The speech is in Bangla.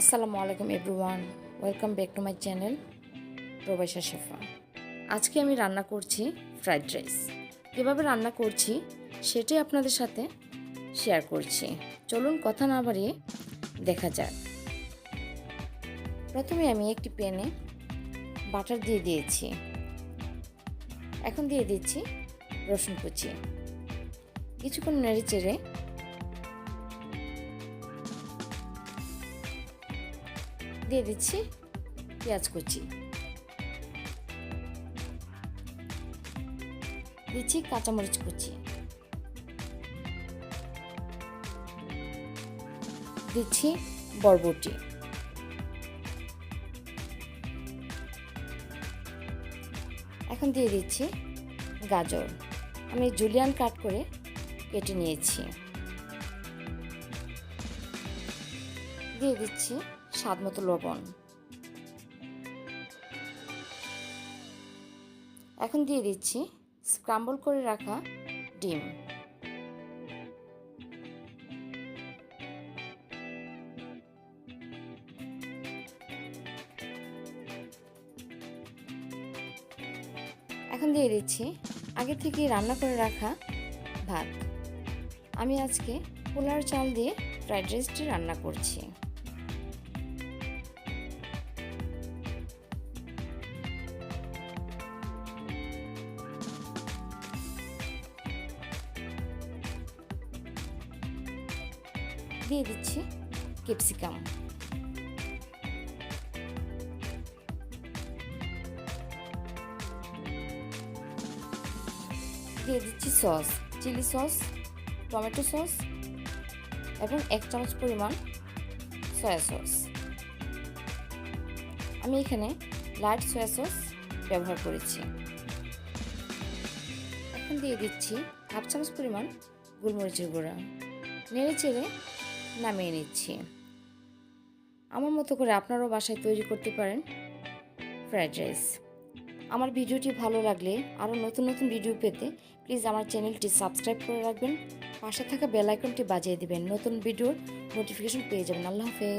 আসসালামু আলাইকুম everyone, welcome back to my channel Probasa Shefa. আজকে আমি রান্না করছি ফ্রাইড রাইস। কীভাবে রান্না করছি সেটাই আপনাদের সাথে শেয়ার করছি। চলুন কথা না বাড়িয়ে দেখা যাক। প্রথমে আমি একটি প্যানে বাটার দিয়ে দিয়েছি। এখন দিয়ে দিচ্ছি রসুন কুচি। কিছুক্ষণ নেড়ে চেড়ে দিয়ে দিচ্ছি পেঁয়াজ কুচি। দিচ্ছি কাঁচামরিচ কুচি। দিচ্ছি বরবটি। এখন দিয়ে দিচ্ছি গাজর। আমি জুলিয়ান কাট করে কেটে নিয়েছি। দিয়ে দিচ্ছি স্বাদ মতো লবণ। এখন দিয়ে দিচ্ছি স্ক্রাম্বল করে রাখা ডিম। এখন দিয়ে দিচ্ছি আগে থেকে রান্না করে রাখা ভাত। আমি আজকে পোলার চাল দিয়ে ফ্রাইড রাইসটি রান্না করছি। দিয়ে দিচ্ছি ক্যাপসিকাম দিয়ে দিচ্ছি sauce, chilli sauce, tomato sauce এবং এক চামচ পরিমাণ সয়া সস। আমি এখানে লাইট সয়া সস ব্যবহার করেছি। এখন দিয়ে দিচ্ছি হাফ চামচ পরিমাণ গোলমরিচের গুঁড়া। নেড়ে চেড়ে নামিয়ে নিচ্ছি। আমার মতো করে আপনারাও বাসায় তৈরি করতে পারেন ফ্রায়েড রাইস। আমার ভিডিওটি ভালো লাগলে আরও নতুন নতুন ভিডিও পেতে প্লিজ আমার চ্যানেলটি সাবস্ক্রাইব করে রাখবেন। পাশে থাকা বেল আইকনটি বাজিয়ে দেবেন। নতুন ভিডিওর নোটিফিকেশন পেয়ে যাবেন। আল্লাহ হাফেজ।